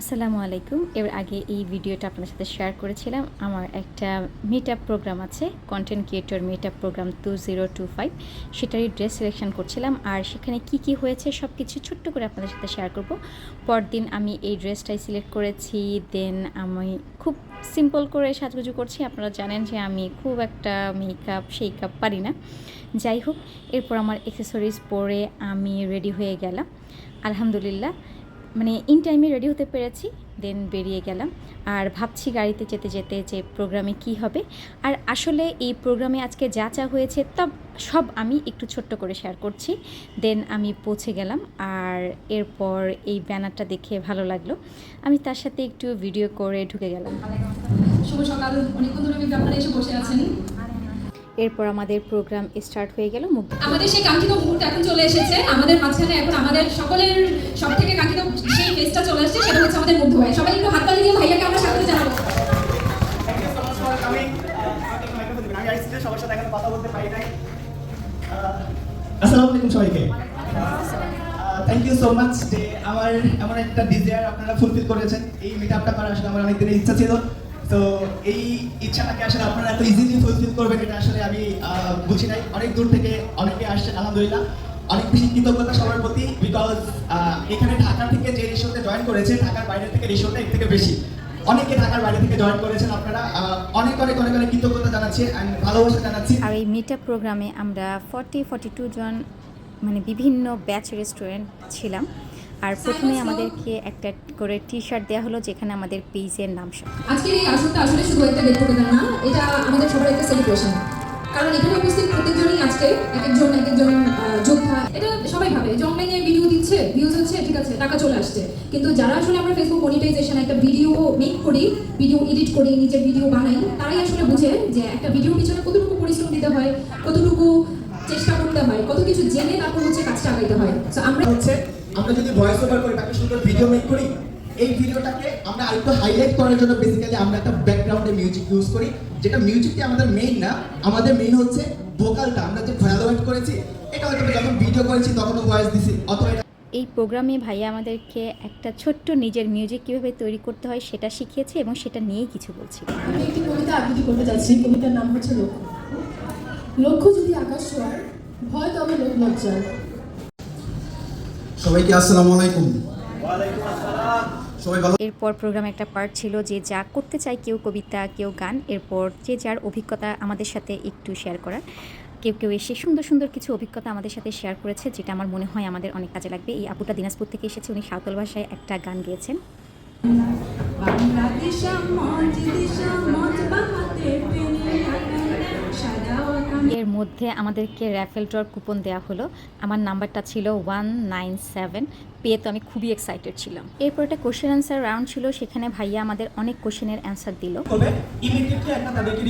আসসালামু আলাইকুম। এর আগে এই ভিডিওটা আপনার সাথে শেয়ার করেছিলাম। আমার একটা মিট আপ প্রোগ্রাম আছে content creator meet up program two zero two five সেটারই ড্রেস সিলেকশন করছিলাম আর সেখানে কি কি হয়েছে সব কিছু ছোট্ট করে আপনাদের সাথে শেয়ার করব। পরদিন আমি এই ড্রেসটাই সিলেক্ট করেছি দেন আমি খুব সিম্পল করে সাজগুজু করছি। আপনারা জানেন যে আমি খুব একটা মেকআপ শেকআপ পারি না। যাই হোক, এরপর আমার এক্সেসরিজ পরে আমি রেডি হয়ে গেলাম। আলহামদুলিল্লাহ মানে ইন টাইমে রেডি হতে পেরেছি দেন বেরিয়ে গেলাম। আর ভাবছি গাড়িতে যেতে যেতে যে প্রোগ্রামে কি হবে। আর আসলে এই প্রোগ্রামে আজকে যা যা হয়েছে, তা সব আমি একটু ছোট্ট করে শেয়ার করছি। দেন আমি পৌঁছে গেলাম, আর এরপর এই ব্যানারটা দেখে ভালো লাগল। আমি তার সাথে একটু ভিডিও করে ঢুকে গেলাম। শুভ সকাল, অনেকক্ষণ ধরে আপনারা এসে বসে আছেন এরপর আমাদের প্রোগ্রাম স্টার্ট হয়ে গেল মুগ্ধ আমাদের সেই কাঙ্ক্ষিত মুহূর্ত এখন চলে এসেছে। আমাদের মাঝখানে এখন আমাদের সকলের সব থেকে কাঙ্ক্ষিত সেই ফেসটা চলে আসছে সেটা হচ্ছে আমাদের মুগ্ধ ভাই। সবাই একটু হাততালি দিয়ে ভাইয়াকে আমরা স্বাগত জানাব। Thank you so much for coming. Microphone দিবেন। আমি আসছি সবার সাথে কথা বলতে পারি নাই। আসসালামু আলাইকুম সবাইকে। থ্যাংক ইউ সো মাচ যে আমার এমন একটা ডিজায়ার আপনারা ফুলফিল করেছেন। এই মিট আপটা করার আসলে আমার অনেক দিনের ইচ্ছা ছিল। তো এই ইচ্ছাটাকে আসলে আপনারা এত ইজিলি ফুলফিল করবেন, এটা আসলে আমি বুঝি নাই। অনেক দূর থেকে অনেকে আসছেন, আলহামদুলিল্লাহ। অনেক বেশি কৃতজ্ঞতা সবার প্রতি বিকজ এখানে ঢাকা থেকে যে রিসোর্টে জয়েন করেছে, ঢাকার বাইরে থেকে রিসোর্টটা এর থেকে বেশি। অনেকে ঢাকার বাইরে থেকে জয়েন করেছেন আপনারা অনেক অনেক অনেক অনেক কৃতজ্ঞতা জানাচ্ছি অ্যান্ড ভালোবাসা জানাচ্ছি। আর এই মিট প্রোগ্রামে আমরা ফর্টি ফর্টি টু জন মানে বিভিন্ন ব্যাচ রেস্টুরেন্ট ছিলাম। আর প্রথমে আমাদেরকে একটা করে টি শার্ট দেওয়া হলো যেখানে আমাদের পেজের নাম আজকের এই আসরটা আসলে শুধু একটা গেট টুগেদার না এটা আমাদের সবার একটা সেলিব্রেশন কারণ এখানে উপস্থিত প্রত্যেকজনই আজকে এক একজন এক একজন যোদ্ধা। এটা সবাই ভাবে যে অনলাইনে ভিডিও দিচ্ছে ভিউজ হচ্ছে ঠিক আছে টাকা চলে আসছে। কিন্তু যারা আসলে আমরা ফেসবুক মনিটাইজেশন একটা ভিডিও মেক করি ভিডিও এডিট করি নিজের ভিডিও বানাই তারাই আসলে বুঝে যে একটা ভিডিওর পিছনে কতটুকু পরিশ্রম দিতে হয় কতটুকু চেষ্টা করতে হয় কত কিছু জেনে তারপর হচ্ছে কাজটা আগাইতে হয়। তো আমরা হচ্ছে আমরা যদি ভয়েস ওভার করি তাকে সুন্দর ভিডিও মেক করি এই ভিডিওটাকে আমরা আরেকটু হাইলাইট করার জন্য বেসিক্যালি আমরা একটা ব্যাকগ্রাউন্ডে মিউজিক ইউজ করি। যেটা মিউজিকটি আমাদের মেইন না আমাদের মেইন হচ্ছে ভোকালটা আমরা যে ভ্যালোয়েট করেছি এটা হয়তো যখন ভিডিও করেছি তখনও ভয়েস দিছি অথবা এই প্রোগ্রামে ভাইয়া আমাদেরকে একটা ছোট্ট নিজের মিউজিক কীভাবে তৈরি করতে হয় সেটা শিখিয়েছে এবং সেটা নিয়েই কিছু বলছি। আমি একটি কবিতা আবৃত্তি করতে যাচ্ছি। কবিতার নাম হচ্ছে লক্ষ্য। লক্ষ্য যদি আকাশ ছোঁয়ার ভয় তবে লোক লজ্জার সবাইকে আসসালামু আলাইকুম। এরপর প্রোগ্রামে একটা পার্ট ছিল যে যা করতে চায় কেউ কবিতা কেউ গান। এরপর যে যার অভিজ্ঞতা আমাদের সাথে একটু শেয়ার করার কেউ কেউ এসে সুন্দর সুন্দর কিছু অভিজ্ঞতা আমাদের সাথে শেয়ার করেছে যেটা আমার মনে হয় আমাদের অনেক কাজে লাগবে। এই আপুটা দিনাজপুর থেকে এসেছে উনি সাঁওতাল ভাষায় একটা গান গেয়েছেন। মধ্যে আমাদেরকে র্যাফেল ড্রর কুপন দেওয়া হলো। আমার নাম্বারটা ছিল ওয়ান নাইন সেভেন পেয়ে তো আমি খুবই এক্সাইটেড ছিলাম। এরপর একটা কোশ্চেন অ্যান্সার রাউন্ড ছিল, সেখানে ভাইয়া আমাদের অনেক কোশ্চেনের অ্যান্সার দিল। তাদেরকে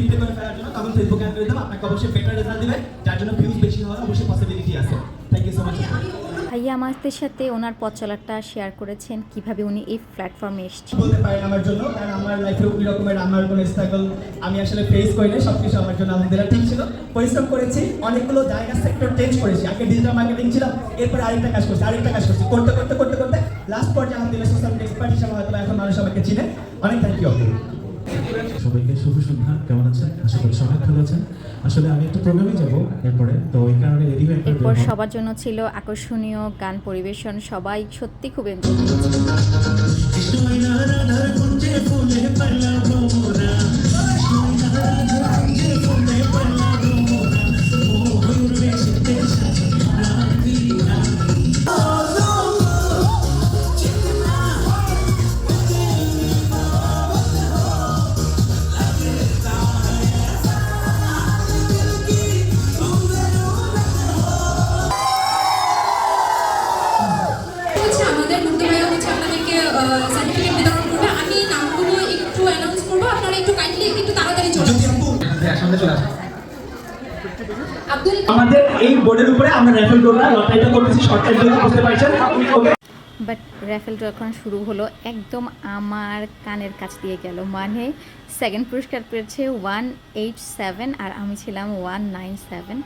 ভাইয়া আমাদের সাথে ওনার পথ চলাটা শেয়ার করেছেন, কীভাবে উনি এই প্ল্যাটফর্মে এসেছেন। বলতে পারেন আমার জন্য, কারণ আমার লাইফে ওই রকমের, আমার কোনো স্ট্রাগল আমি আসলে ফেস করি না সব কিছু আমার জন্য আলহামদুলিল্লাহ ঠিক ছিল। পরিশ্রম করেছি, অনেকগুলো জায়গা সেক্টর চেঞ্জ করেছি। আগে ডিজিটাল মার্কেটিং ছিলাম এরপর আরেকটা কাজ করছি, আরেকটা কাজ করছি। করতে করতে করতে করতে লাস্ট পর্যায়ে আলহামদুলিল্লাহ সোশ্যাল মিডিয়া এক্সপার্ট হিসেবে হয়তো এখন মানুষ আমাকে চিনে। অনেক থ্যাংক ইউ সবাইকে শুভ সন্ধ্যা। কেমন আছেন? আশা করি সবাই ভালো আছেন। আসলে আমি একটা প্রোগ্রামে যাব এরপরে। তো ওই কারণে রেডি হয়ে এরপর সবার জন্য ছিল আকর্ষণীয় গান পরিবেশন। সবাই সত্যি খুব এনজয় বাট শুরু হলো একদম আমার কানের কাছ দিয়ে গেল। মানে সেকেন্ড পুরস্কার পেয়েছে ওয়ান এইট সেভেন আর আমি ছিলাম ওয়ান নাইন সেভেন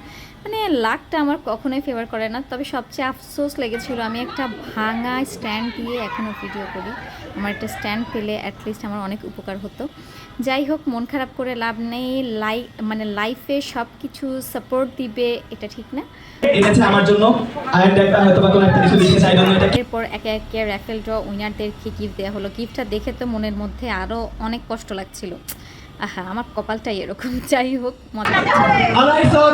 মানে লাকটা আমার কখনোই ফেভার করে না। তবে সবচেয়ে আফসোস লেগেছিল আমি একটা ভাঙা স্ট্যান্ড দিয়ে এখনও ভিডিও করি। আমার একটা স্ট্যান্ড পেলে অ্যাটলিস্ট আমার অনেক উপকার হতো। যাই হোক মন খারাপ করে লাভ নেই। লাই মানে লাইফে সব কিছু সাপোর্ট দিবে এটা ঠিক না। আমার জন্য। এরপর একে একে র্যাফেল ড্র উইনারদেরকে গিফট দেওয়া হলো। গিফটটা দেখে তো মনের মধ্যে আরও অনেক কষ্ট লাগছিল। আহা আমার কপালটাই এরকম যাই হোক মজা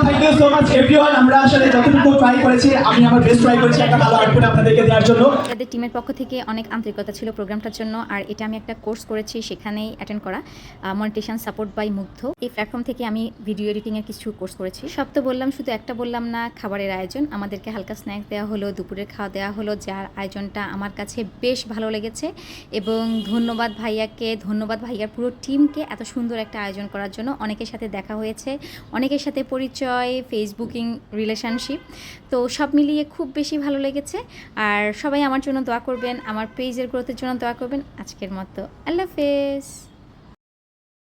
thank you so much everyone আমরা আসলে যতটুকু ট্রাই করেছি আমি আমার বেস্ট ট্রাই করেছি একটা ভালো আউটপুট আপনাদেরকে দেওয়ার জন্য। তাদের টিমের পক্ষ থেকে অনেক আন্তরিকতা ছিল প্রোগ্রামটার জন্য আর এটা আমি একটা কোর্স করেছি সেখানেই অ্যাটেন্ড করা মনিটেশন সাপোর্ট বাই মুগ্ধ। এই প্ল্যাটফর্ম থেকে আমি ভিডিও এডিটিংয়ের কিছু কোর্স করেছি। সব তো বললাম শুধু একটা বললাম না খাবারের আয়োজন। আমাদেরকে হালকা স্ন্যাক্স দেওয়া হলো দুপুরের খাওয়া দেওয়া হলো যার আয়োজনটা আমার কাছে বেশ ভালো লেগেছে। এবং ধন্যবাদ ভাইয়াকে ধন্যবাদ ভাইয়ার পুরো টিমকে এত সুন্দর একটা আয়োজন করার জন্য অনেকের সাথে দেখা হয়েছে, অনেকের সাথে পরিচয় ফেসবুকিং রিলেশনশিপ তো সব মিলিয়ে খুব বেশি ভালো লেগেছে। আর সবাই আমার জন্য দোয়া করবেন, আমার পেজের গ্রোথের জন্য দোয়া করবেন। আজকের মতো, আল্লাহ হাফেজ।